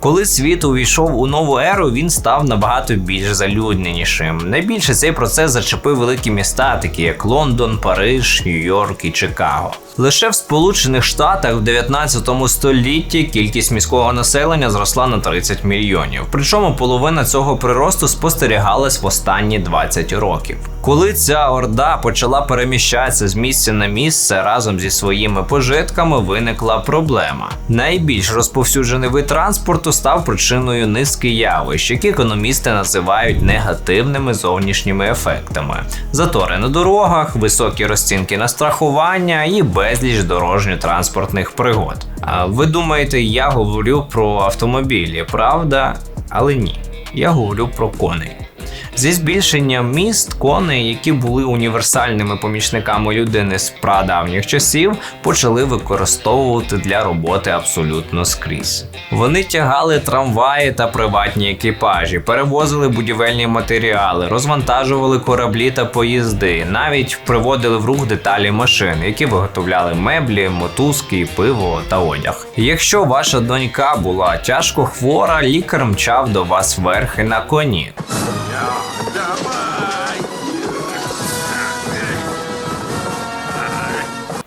Коли світ увійшов у нову еру, він став набагато більш залюдненішим. Найбільше цей процес зачепив великі міста, такі як Лондон, Париж, Нью-Йорк і Чикаго. Лише в Сполучених Штатах в 19 столітті кількість міського населення зросла на 30 мільйонів. Причому половина цього приросту спостерігалась в останні 20 років. Коли ця орда почала переміщатися з місця на місце разом зі своїми пожитками, виникла проблема. Найбільш розповсюджений вид транспорту став причиною низки явищ, які економісти називають негативними зовнішніми ефектами: затори на дорогах, високі розцінки на страхування і безліч дорожньо-транспортних пригод. А ви думаєте, я говорю про автомобілі, правда? Але ні, я говорю про коней. Зі збільшенням міст коней, які були універсальними помічниками людини з прадавніх часів, почали використовувати для роботи абсолютно скрізь. Вони тягали трамваї та приватні екіпажі, перевозили будівельні матеріали, розвантажували кораблі та поїзди, навіть приводили в рух деталі машин, які виготовляли меблі, мотузки, пиво та одяг. Якщо ваша донька була тяжко хвора, лікар мчав до вас верхи на коні.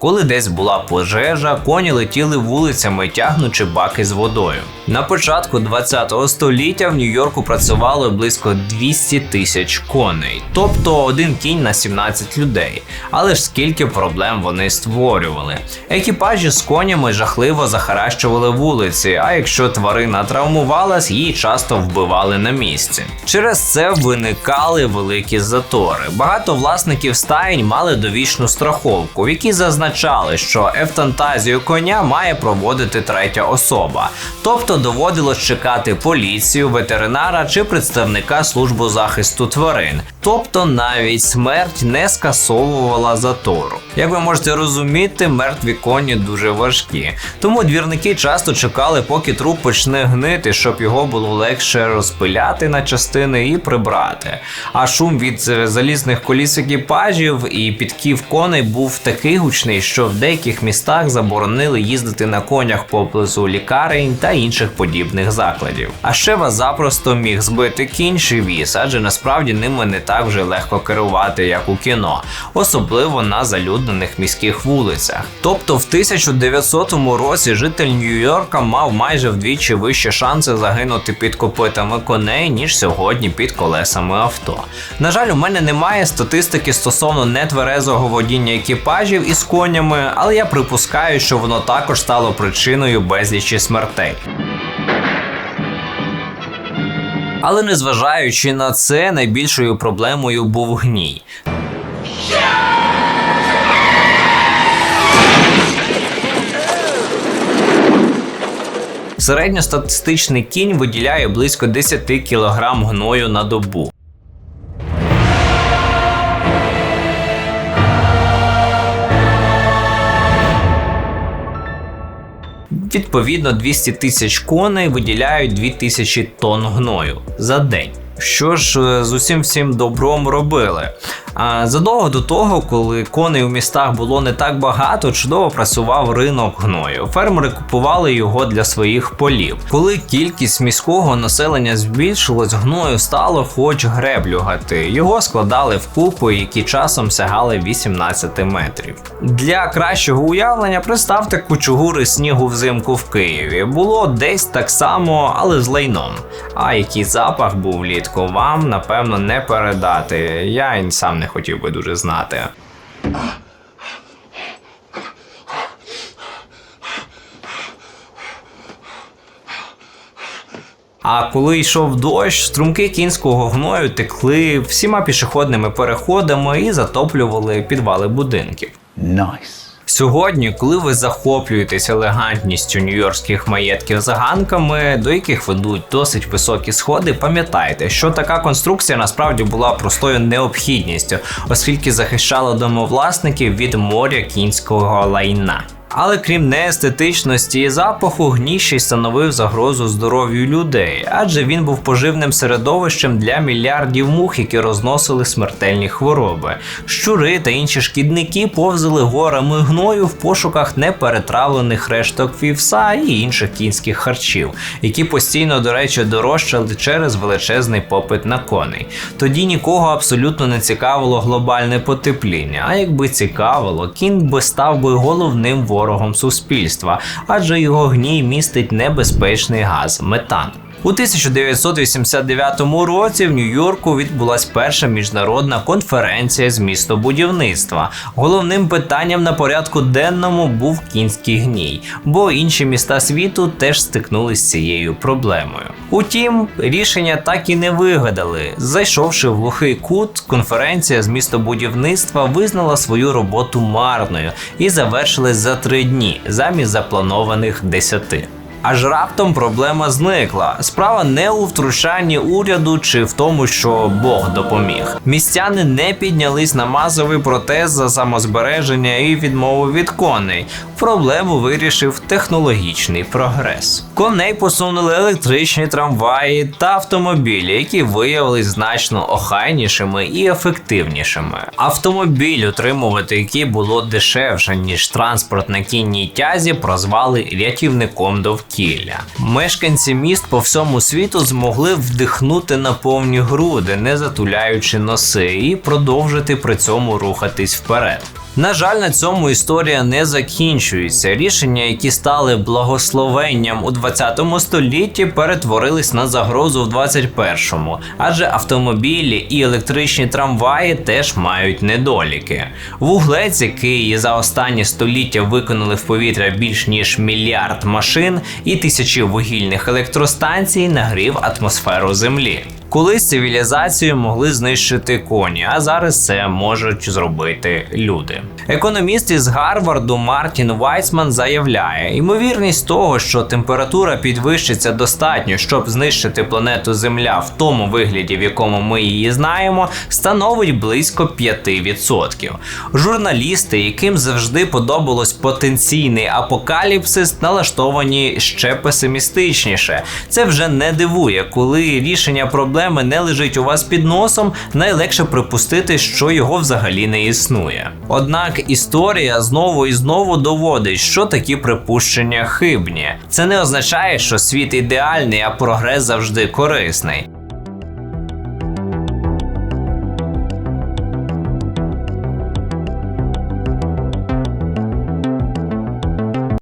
Коли десь була пожежа, коні летіли вулицями, тягнучи баки з водою. На початку 20 століття в Нью-Йорку працювало близько 200 тисяч коней, тобто один кінь на 17 людей. Але ж скільки проблем вони створювали. Екіпажі з конями жахливо захаращували вулиці, а якщо тварина травмувалась, її часто вбивали на місці. Через це виникали великі затори. Багато власників стаєнь мали довічну страховку, в якій зазначали, що евтантазію коня має проводити третя особа. Тобто доводилось чекати поліцію, ветеринара чи представника служби захисту тварин. Тобто навіть смерть не скасовувала затору. Як ви можете розуміти, мертві коні дуже важкі. Тому двірники часто чекали, поки труп почне гнити, щоб його було легше розпиляти на частини і прибрати. А шум від залізних коліс екіпажів і підків коней був такий гучний, що в деяких містах заборонили їздити на конях поблизу лікарень та інших подібних закладів. А ще вас запросто міг збити кінь чи віз, адже насправді ними не так вже легко керувати, як у кіно, особливо на залюднених міських вулицях. Тобто в 1900 році житель Нью-Йорка мав майже вдвічі вищі шанси загинути під копитами коней, ніж сьогодні під колесами авто. На жаль, у мене немає статистики стосовно нетверезого водіння екіпажів із конями, але я припускаю, що воно також стало причиною безлічі смертей. Але незважаючи на це, найбільшою проблемою був гній. Середньостатистичний кінь виділяє близько 10 кг гною на добу. Відповідно, 200 тисяч коней виділяють 2000 тонн гною за день. Що ж е, з усім всім добром робили? А задовго до того, коли коней у містах було не так багато, чудово працював ринок гною. Фермери купували його для своїх полів. Коли кількість міського населення збільшилась, гною стало хоч греблю гати. Його складали в купи, які часом сягали 18 метрів. Для кращого уявлення представте кучугури снігу взимку в Києві. Було десь так само, але з лайном. А який запах був влітку, вам напевно не передати. Я й сам не хотів би дуже знати. А коли йшов дощ, струмки кінського гною текли всіма пішохідними переходами і затоплювали підвали будинків. Nice. Сьогодні, коли ви захоплюєтесь елегантністю нью-йоркських маєтків за ганками, до яких ведуть досить високі сходи, пам'ятайте, що така конструкція насправді була простою необхідністю, оскільки захищала домовласників від моря кінського лайна. Але крім неестетичності і запаху, гній й становив загрозу здоров'ю людей, адже він був поживним середовищем для мільярдів мух, які розносили смертельні хвороби. Щури та інші шкідники повзали горами гною в пошуках неперетравлених решток вівса і інших кінських харчів, які постійно, до речі, дорожчали через величезний попит на коней. Тоді нікого абсолютно не цікавило глобальне потепління. А якби цікавило, кінь би став би головним ворогом суспільства, адже його гній містить небезпечний газ метан. У 1989 році в Нью-Йорку відбулася перша міжнародна конференція з містобудівництва. Головним питанням на порядку денному був кінський гній, бо інші міста світу теж стикнулися з цією проблемою. Утім, рішення так і не вигадали. Зайшовши в глухий кут, конференція з містобудівництва визнала свою роботу марною і завершилась за три дні замість запланованих десяти. Аж раптом проблема зникла. Справа не у втручанні уряду чи в тому, що Бог допоміг. Містяни не піднялись на масовий протест за самозбереження і відмову від коней. Проблему вирішив технологічний прогрес. Коней посунули електричні трамваї та автомобілі, які виявились значно охайнішими і ефективнішими. Автомобіль, утримувати який було дешевше ніж транспорт на кінній тязі, прозвали рятівником довкілля. Мешканці міст по всьому світу змогли вдихнути на повні груди, не затуляючи носи, і продовжити при цьому рухатись вперед. На жаль, на цьому історія не закінчується. Рішення, які стали благословенням у 20 столітті, перетворились на загрозу в 21-му, адже автомобілі і електричні трамваї теж мають недоліки. Вуглець, який за останні століття виконали в повітря більш ніж мільярд машин, і тисячі вугільних електростанцій нагрів атмосферу Землі. Колись цивілізацію могли знищити коні, а зараз це можуть зробити люди. Економіст із Гарварду Мартін Вайсман заявляє: ймовірність того, що температура підвищиться достатньо, щоб знищити планету Земля в тому вигляді, в якому ми її знаємо, становить близько 5%. Журналісти, яким завжди подобалось потенційний апокаліпсис, налаштовані ще песимістичніше. Це вже не дивує, коли рішення проблеми не лежить у вас під носом, найлегше припустити, що його взагалі не існує. Однак історія знову і знову доводить, що такі припущення хибні. Це не означає, що світ ідеальний, а прогрес завжди корисний.